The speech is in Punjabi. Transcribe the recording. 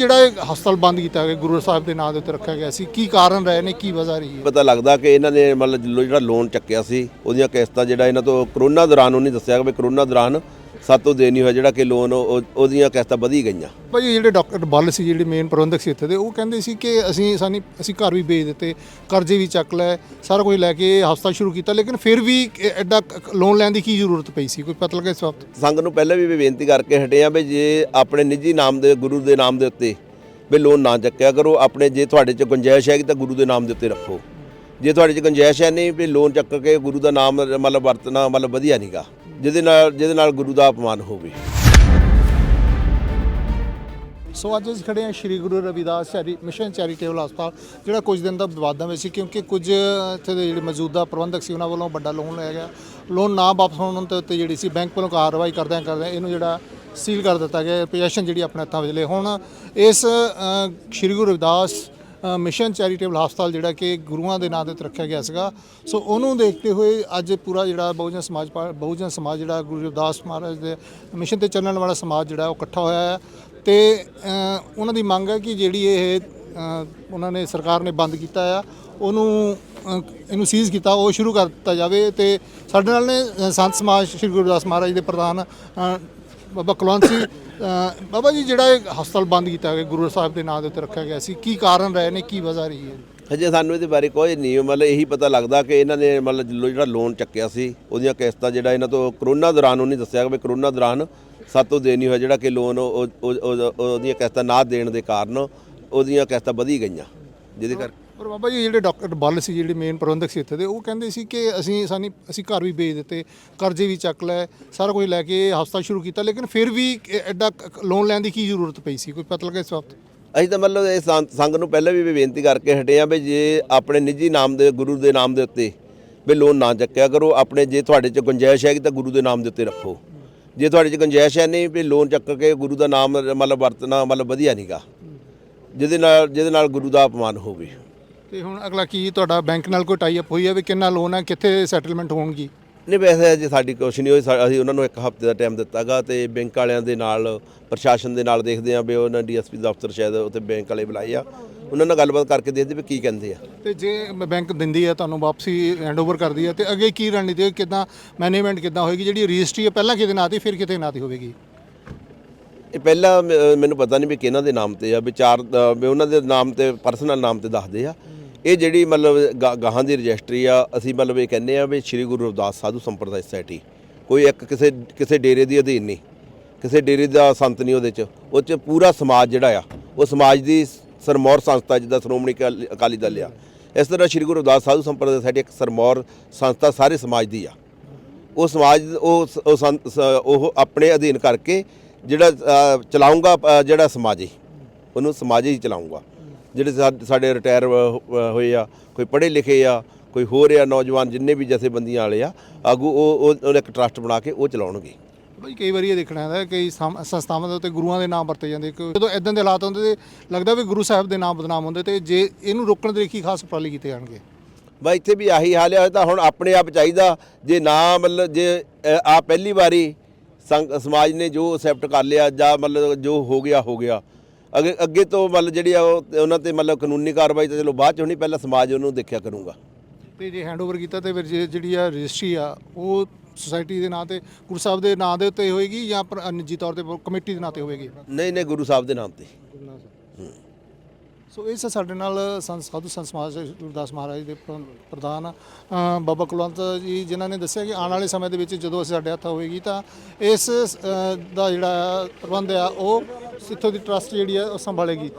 ਜਿਹੜਾ ਇਹ ਹਸਪਤਾਲ ਬੰਦ ਕੀਤਾ ਗਿਆ, ਗੁਰੂ ਸਾਹਿਬ ਦੇ ਨਾਂ ਦੇ ਉੱਤੇ ਰੱਖਿਆ ਗਿਆ ਸੀ, ਕੀ ਕਾਰਨ ਰਹੇ ਨੇ, ਕੀ ਵਜ੍ਹਾ ਰਹੀ ਹੈ? ਪਤਾ ਲੱਗਦਾ ਕਿ ਇਹਨਾਂ ਨੇ ਮਤਲਬ ਲੋ- ਜਿਹੜਾ ਲੋਨ ਚੱਕਿਆ ਸੀ, ਉਹਦੀਆਂ ਕਿਸ਼ਤਾਂ ਜਿਹੜਾ ਇਹਨਾਂ ਤੋਂ ਕਰੋਨਾ ਦੌਰਾਨ ਉਹਨੇ ਦੱਸਿਆ ਕਿ ਕਰੋਨਾ ਦੌਰਾਨ ਸਾਤੋਂ ਦੇ ਨਹੀਂ ਹੋਇਆ ਜਿਹੜਾ ਕਿ ਲੋਨ ਉਹ- ਉਹਦੀਆਂ ਕਿਸ਼ਤਾਂ ਵਧੀ ਗਈਆਂ। ਭਾਈ ਜਿਹੜੇ ਡਾਕਟਰ ਬੱਲ ਸੀ ਜਿਹੜੇ ਮੇਨ ਪ੍ਰਬੰਧਕ ਸੀ ਇੱਥੇ ਦੇ ਉਹ ਕਹਿੰਦੇ ਸੀ ਕਿ ਅਸੀਂ ਸਾਨੀ ਅਸੀਂ ਘਰ ਵੀ ਵੇਚ ਦਿੱਤੇ ਕਰਜ਼ੇ ਵੀ ਚੱਕ ਲਏ ਸਾਰਾ ਕੁਝ ਲੈ ਕੇ ਹਸਪਤਾਲ ਸ਼ੁਰੂ ਕੀਤਾ ਲੇਕਿਨ ਫਿਰ ਵੀ ਐਡਾ ਲੋਨ ਲੈਣ ਦੀ ਕੀ ਜ਼ਰੂਰਤ ਪਈ ਸੀ? ਕੋਈ ਪਤਾ ਲੱਗਾ ਇਸ ਵਕਤ? ਸੰਘ ਨੂੰ ਪਹਿਲਾਂ ਵੀ ਬੇਨਤੀ ਕਰਕੇ ਹਟੇ ਆ ਵੀ ਜੇ ਆਪਣੇ ਨਿੱਜੀ ਨਾਮ ਦੇ ਗੁਰੂ ਦੇ ਨਾਮ ਦੇ ਉੱਤੇ ਵੀ ਲੋਨ ਨਾ ਚੱਕਿਆ ਕਰੋ ਆਪਣੇ ਜੇ ਤੁਹਾਡੇ 'ਚ ਗੁੰਜਾਇਸ਼ ਹੈਗੀ ਤਾਂ ਗੁਰੂ ਦੇ ਨਾਮ ਦੇ ਉੱਤੇ ਰੱਖੋ। ਜੇ ਤੁਹਾਡੇ 'ਚ ਗੁੰਜਾਇਸ਼ ਹੈ ਨਹੀਂ ਵੀ ਲੋਨ ਚੱਕ ਕੇ ਗੁਰੂ ਦਾ ਨਾਮ ਮਤਲਬ ਵਰਤਣਾ ਮਤਲਬ ਵਧੀਆ ਨਹੀਂਗਾ ਜਿਹਦੇ ਨਾਲ ਜਿਹਦੇ ਨਾਲ ਗੁਰੂ ਦਾ ਅਪਮਾਨ ਹੋਵੇ। ਸੋ ਅੱਜ ਅਸੀਂ ਖੜੇ ਹਾਂ ਸ਼੍ਰੀ ਗੁਰੂ ਰਵਿਦਾਸ ਚੈਰੀ, ਮਿਸ਼ਨ ਚੈਰੀਟੇਬਲ ਹਸਪਤਾਲ, ਜਿਹੜਾ ਕੁਝ ਦਿਨ ਦਾ ਵਿਵਾਦਾਂ ਵਿੱਚ ਸੀ, ਕਿਉਂਕਿ ਕੁਝ ਇੱਥੇ ਦੇ ਜਿਹੜੇ ਮੌਜੂਦਾ ਪ੍ਰਬੰਧਕ ਸੀ, ਉਹਨਾਂ ਵੱਲੋਂ ਵੱਡਾ ਲੋਨ ਲਿਆ ਗਿਆ। ਲੋਨ ਨਾ ਵਾਪਸ ਹੋਣ ਤੇ ਉੱਤੇ ਜਿਹੜੀ ਸੀ, ਬੈਂਕ ਵੱਲੋਂ ਕਾਰਵਾਈ ਕਰਦਿਆਂ ਕਰਦਿਆਂ ਇਹਨੂੰ ਜਿਹੜਾ ਸੀਲ ਕਰ ਦਿੱਤਾ ਗਿਆ ਪੋਜੀਸ਼ਨ ਜਿਹੜੀ ਆਪਣੇ ਹੱਥਾਂ ਵਿੱਚ ਲੈ। ਹੁਣ ਇਸ ਸ਼੍ਰੀ ਗੁਰੂ ਰਵਿਦਾਸ ਮਿਸ਼ਨ ਚੈਰੀਟੇਬਲ ਹਸਪਤਾਲ ਜਿਹੜਾ ਕਿ ਗੁਰੂਆਂ ਦੇ ਨਾਂ ਦੇ ਉੱਤੇ ਰੱਖਿਆ ਗਿਆ ਸੀਗਾ। ਸੋ ਉਹਨੂੰ ਦੇਖਦੇ ਹੋਏ ਅੱਜ ਪੂਰਾ ਜਿਹੜਾ ਬਹੁਜਨ ਸਮਾਜ ਪਾ- ਬਹੁਜਨ ਸਮਾਜ ਜਿਹੜਾ ਗੁਰੂ ਰਵਿਦਾਸ ਮਹਾਰਾਜ ਦੇ ਮਿਸ਼ਨ ਤੇ ਚੱਲਣ ਵਾਲਾ ਸਮਾਜ ਜਿਹੜਾ ਉਹ ਇਕੱਠਾ ਹੋਇਆ ਹੈ। ਤੇ ਉਹਨਾਂ ਦੀ ਮੰਗ ਹੈ ਕਿ ਜਿਹੜੀ ਇਹ ਉਹਨਾਂ ਨੇ ਸਰਕਾਰ ਨੇ ਬੰਦ ਕੀਤਾ ਆ, ਉਹਨੂੰ ਇਹਨੂੰ ਸੀਜ਼ ਕੀਤਾ, ਉਹ ਸ਼ੁਰੂ ਕਰ ਦਿੱਤਾ ਜਾਵੇ। ਤੇ ਸਾਡੇ ਨਾਲ ਨੇ ਸੰਤ ਸਮਾਜ, ਸ੍ਰੀ ਗੁਰਦਾਸ ਮਹਾਰਾਜ ਦੇ ਪ੍ਰਧਾਨ ਬਾਬਾ ਕੁਲਵੰਤ ਸਿੰਘ ਬਾਬਾ ਜੀ, ਜਿਹੜਾ ਇਹ ਹਸਪਤਾਲ ਬੰਦ ਕੀਤਾ ਗਿਆ, ਗੁਰੂ ਸਾਹਿਬ ਦੇ ਨਾਂ ਦੇ ਉੱਤੇ ਰੱਖਿਆ ਗਿਆ ਸੀ, ਕੀ ਕਾਰਨ ਰਹੇ ਨੇ, ਕੀ ਵਜ੍ਹਾ ਰਹੀ ਹੈ? ਹਜੇ ਸਾਨੂੰ ਇਹਦੇ ਬਾਰੇ ਕੋਈ ਨਹੀਂ ਮਤਲਬ ਇਹੀ ਪਤਾ ਲੱਗਦਾ ਕਿ ਇਹਨਾਂ ਨੇ ਮਤਲਬ ਲੋ- ਜਿਹੜਾ ਲੋਨ ਚੱਕਿਆ ਸੀ, ਉਹਦੀਆਂ ਕਿਸ਼ਤਾਂ ਜਿਹੜਾ ਇਹਨਾਂ ਤੋਂ ਕਰੋਨਾ ਦੌਰਾਨ ਉਹਨੇ ਦੱਸਿਆ ਕਿ ਵੀ ਕਰੋਨਾ ਦੌਰਾਨ ਸਾਤੋਂ ਦੇ ਨਹੀਂ ਹੋਇਆ, ਜਿਹੜਾ ਕਿ ਲੋਨ ਉਹਦੀਆਂ ਕਿਸ਼ਤਾਂ ਨਾ ਦੇਣ ਦੇ ਕਾਰਨ ਉਹਦੀਆਂ ਕਿਸ਼ਤਾਂ ਵਧੀ ਗਈਆਂ। ਜਿਹਦੇ ਕਰਕੇ ਪਰ ਬਾਬਾ ਜੀ, ਜਿਹੜੇ ਡਾਕਟਰ ਬੱਲ ਸੀ, ਜਿਹੜੇ ਮੇਨ ਪ੍ਰਬੰਧਕ ਸੀ ਇੱਥੇ ਦੇ, ਉਹ ਕਹਿੰਦੇ ਸੀ ਕਿ ਅਸੀਂ, ਸਾਨੀ, ਅਸੀਂ ਘਰ ਵੀ ਵੇਚ ਦਿੱਤੇ, ਕਰਜ਼ੇ ਵੀ ਚੱਕ ਲਏ, ਸਾਰਾ ਕੁਝ ਲੈ ਕੇ ਹਸਪਤਾਲ ਸ਼ੁਰੂ ਕੀਤਾ, ਲੇਕਿਨ ਫਿਰ ਵੀ ਐਡਾ ਲੋਨ ਲੈਣ ਦੀ ਕੀ ਜ਼ਰੂਰਤ ਪਈ ਸੀ? ਕੋਈ ਪਤਾ ਲੱਗਾ ਇਸ ਵਕਤ? ਅਸੀਂ ਤਾਂ ਮਤਲਬ ਇਹ ਸੰ- ਸੰਘ ਨੂੰ ਪਹਿਲਾਂ ਵੀ ਬੇਨਤੀ ਕਰਕੇ ਹਟੇ ਆ ਵੀ ਜੇ ਆਪਣੇ ਨਿੱਜੀ ਨਾਮ ਦੇ, ਗੁਰੂ ਦੇ ਨਾਮ ਦੇ ਉੱਤੇ ਵੀ ਲੋਨ ਨਾ ਚੱਕਿਆ ਕਰੋ, ਆਪਣੇ ਜੇ ਤੁਹਾਡੇ 'ਚ ਗੁੰਜਾਇਸ਼ ਹੈਗੀ ਤਾਂ ਗੁਰੂ ਦੇ ਨਾਮ ਦੇ ਉੱਤੇ ਰੱਖੋ। ਜੇ ਤੁਹਾਡੇ 'ਚ ਗੁੰਜਾਇਸ਼ ਹੈ ਨਹੀਂ ਵੀ ਲੋਨ ਚੱਕ ਕੇ ਗੁਰੂ ਦਾ ਨਾਮ, ਮਤਲਬ ਵਰਤਣਾ ਮਤਲਬ ਵਧੀਆ ਨਹੀਂਗਾ ਜਿਹਦੇ ਨਾਲ ਜਿਹਦੇ ਨਾਲ ਗੁਰੂ ਦਾ ਅਪਮਾਨ ਹੋਵੇ। ਤੇ ਹੁਣ ਅਗਲਾ ਕੀ ਤੁਹਾਡਾ ਬੈਂਕ ਨਾਲ ਕੋਈ ਟਾਈ ਅਪ ਹੋਈ ਹੈ ਵੀ ਕਿੰਨਾ ਲੋਨ ਹੈ ਕਿੱਥੇ ਸੈਟਲਮੈਂਟ ਹੋਣਗੀ? ਨਹੀਂ ਵੈਸੇ ਅਜੇ ਸਾਡੀ ਕੁਛ ਨਹੀਂ ਹੋਈ। ਸਾ- ਅਸੀਂ ਉਹਨਾਂ ਨੂੰ ਇੱਕ ਹਫ਼ਤੇ ਦਾ ਟਾਈਮ ਦਿੱਤਾਗਾ ਤੇ ਬੈਂਕ ਵਾਲਿਆਂ ਦੇ ਨਾਲ ਪ੍ਰਸ਼ਾਸਨ ਦੇ ਨਾਲ ਦੇਖਦੇ ਆ ਵੀ ਉਹਨਾਂ ਡੀਐਸਪੀ ਦਫ਼ਤਰ ਸ਼ਾਇਦ ਉੱਥੇ ਬੈਂਕ ਵਾਲੇ ਬੁਲਾਏ ਆ। ਉਹਨਾਂ ਨਾਲ ਗੱਲਬਾਤ ਕਰਕੇ ਦੇਖਦੇ ਵੀ ਕੀ ਕਹਿੰਦੇ ਆ। ਤੇ ਜੇ ਬੈਂਕ ਦਿੰਦੀ ਹੈ ਤੁਹਾਨੂੰ ਵਾਪਸੀ ਹੈਂਡਓਵਰ ਕਰਦੀ ਹੈ ਤੇ ਅੱਗੇ ਕੀ ਰਣਨੀਤੀ ਹੈ ਕਿਦਾਂ ਮੈਨੇਜਮੈਂਟ ਕਿਦਾਂ ਹੋਏਗੀ? ਜਿਹੜੀ ਰਜਿਸਟਰੀ ਹੈ ਪਹਿਲਾਂ ਕਿਹਦੇ ਨਾਂ ਤੇ ਫਿਰ ਕਿਤੇ ਨਾਂ ਤੇ ਹੋਵੇਗੀ? ਇਹ ਪਹਿਲਾਂ ਮ- ਮੈਨੂੰ ਪਤਾ ਨਹੀਂ ਵੀ ਕਿਹਨਾਂ ਦੇ ਨਾਮ ਤੇ ਆ ਵੀ ਚਾਰ ਅ, ਵੀ ਉਹਨਾਂ ਦੇ ਨਾਮ ਤੇ ਪਰਸਨਲ ਨਾਮ ਤੇ ਦੱਸਦੇ ਆ। ਇਹ ਜਿਹੜੀ ਮਤਲਬ ਗਾ- ਗਾਹਾਂ ਦੀ ਰਜਿਸਟਰੀ ਆ ਅਸੀਂ ਮਤਲਬ ਇਹ ਕਹਿੰਦੇ ਆ ਵੀ ਸ੍ਰੀ ਗੁਰੂ ਰਵਿਦਾਸ ਸਾਧੂ ਸੰਪਰਦਾਇ ਸੋਸਾਇਟੀ ਕੋਈ ਇੱਕ ਕਿਸੇ ਕਿਸੇ ਡੇਰੇ ਦੀ ਅਧੀਨ ਨਹੀਂ ਕਿਸੇ ਡੇਰੇ ਦਾ ਸੰਤ ਨਹੀਂ ਉਹਦੇ ਚ ਉਹ ਚ ਪੂਰਾ ਸਮਾਜ ਜਿਹੜਾ ਆ ਉਹ ਸਮਾਜ ਦੀ ਸਰਮੌਰ ਸੰਸਥਾ ਜਿੱਦਾਂ ਸ਼੍ਰੋਮਣੀ ਅਕਾਲੀ- ਅਕਾਲੀ ਦਲ ਆ ਇਸ ਤਰ੍ਹਾਂ ਸ੍ਰੀ ਗੁਰੂ ਰਵਿਦਾਸ ਸਾਧੂ ਸੰਪਰਦਾਇ ਸਾਡੀ ਇੱਕ ਸਰਮੌਰ ਸੰਸਥਾ ਸਾਰੇ ਸਮਾਜ ਦੀ ਆ ਉਹ ਸਮਾਜ ਉਹ ਉਹ ਸੰਤ- ਸ- ਉਹ ਆਪਣੇ ਅਧੀਨ ਕਰਕੇ ਜਿਹੜਾ ਅ, ਚਲਾਊਂਗਾ ਅ, ਜਿਹੜਾ ਸਮਾਜੀ ਉਹਨੂੰ ਸਮਾਜ ਹੀ ਚਲਾਊਂਗਾ। ਜਿਹੜੇ ਸਾਡੇ ਰਿਟਾਇਰ ਹੋਏ ਆ ਕੋਈ ਪੜ੍ਹੇ ਲਿਖੇ ਆ ਕੋਈ ਹੋਰ ਆ ਨੌਜਵਾਨ ਜਿੰਨੇ ਵੀ ਜਥੇਬੰਦੀਆਂ ਵਾਲੇ ਆ ਆਗੂ ਉਹ ਉਹ ਇੱਕ ਟਰਸਟ ਬਣਾ ਕੇ ਉਹ ਚਲਾਉਣਗੇ। ਬਈ ਕਈ ਵਾਰੀ ਇਹ ਦੇਖਣਾ ਕਈ ਸਮ- ਸੰਸਥਾਵਾਂ ਦੇ ਉੱਤੇ ਗੁਰੂਆਂ ਦੇ ਨਾਮ ਵਰਤੇ ਜਾਂਦੇ ਕਿ ਜਦੋਂ ਇਦਾਂ ਦੇ ਹਾਲਾਤ ਹੁੰਦੇ ਤੇ ਲੱਗਦਾ ਵੀ ਗੁਰੂ ਸਾਹਿਬ ਦੇ ਨਾਮ ਬਦਨਾਮ ਹੁੰਦੇ ਤੇ ਜੇ ਇਹਨੂੰ ਰੋਕਣ ਦੇ ਲਈ ਕੀ ਖਾਸ ਉਪਰਾਲੇ ਕੀਤੇ ਜਾਣਗੇ? ਬਈ ਇੱਥੇ ਵੀ ਆਹੀ ਹਾਲ ਆ ਤਾਂ ਹੁਣ ਆਪਣੇ ਆਪ ਚਾਹੀਦਾ ਜੇ ਨਾ ਮਤਲਬ ਜੇ ਆ ਪਹਿਲੀ ਵਾਰੀ ਸਮਾਜ ਨੇ ਜੋ ਅਸੈਪਟ ਕਰ ਲਿਆ ਜਾਂ ਮਤਲਬ ਜੋ ਹੋ ਗਿਆ ਹੋ ਗਿਆ। ਅੱਗੇ ਅੱਗੇ ਤੋਂ ਮਤਲਬ ਜਿਹੜੀ ਆ ਉਹ ਉਹਨਾਂ ਤੇ ਮਤਲਬ ਕਾਨੂੰਨੀ ਕਾਰਵਾਈ ਤਾਂ ਚਲੋ ਬਾਅਦ ਚ ਹੋਣੀ ਪਹਿਲਾਂ ਸਮਾਜ ਉਹਨੂੰ ਦੇਖਿਆ ਕਰੂਗਾ। ਤੇ ਜੇ ਹੈਂਡਓਵਰ ਕੀਤਾ ਤੇ ਫਿਰ ਜੇ ਜਿਹੜੀ ਆ ਰਜਿਸਟਰੀ ਆ ਉਹ ਸੁਸਾਇਟੀ ਦੇ ਨਾਂ ਤੇ ਗੁਰੂ ਸਾਹਿਬ ਦੇ ਨਾਂ ਦੇ ਉੱਤੇ ਹੋਏਗੀ ਜਾਂ ਪਰ ਨਿੱਜੀ ਤੌਰ ਤੇ ਕਮੇਟੀ ਦੇ ਨਾਂ ਤੇ ਹੋਵੇਗੀ? ਨਹੀਂ ਨਹੀਂ ਗੁਰੂ ਸਾਹਿਬ ਦੇ ਨਾਮ ਤੇ। ਸੋ ਇਸ ਸਾਡੇ ਨਾਲ ਸੰਤ ਸਾਧੂ ਸੰਤ ਸਮਾਜ ਗੁਰਦਾਸ ਮਹਾਰਾਜ ਦੇ ਪ੍ਰ- ਪ੍ਰਧਾਨ ਅ, ਬਾਬਾ ਕੁਲਵੰਤ ਜੀ ਜਿਨ੍ਹਾਂ ਨੇ ਦੱਸਿਆ ਕਿ ਆਉਣ ਵਾਲੇ ਸਮੇਂ ਦੇ ਵਿੱਚ ਜਦੋਂ ਅਸੀਂ ਸਾਡੇ ਹੱਥ ਹੋਵੇਗੀ ਤਾਂ ਇਸ ਅ, ਦਾ ਜਿਹੜਾ ਪ੍ਰਬੰਧ ਆ ਉਹ ਇੱਥੋਂ ਦੀ ਟਰਸਟ ਜਿਹੜੀ ਆ ਉਹ ਸੰਭਾਲੇਗੀ।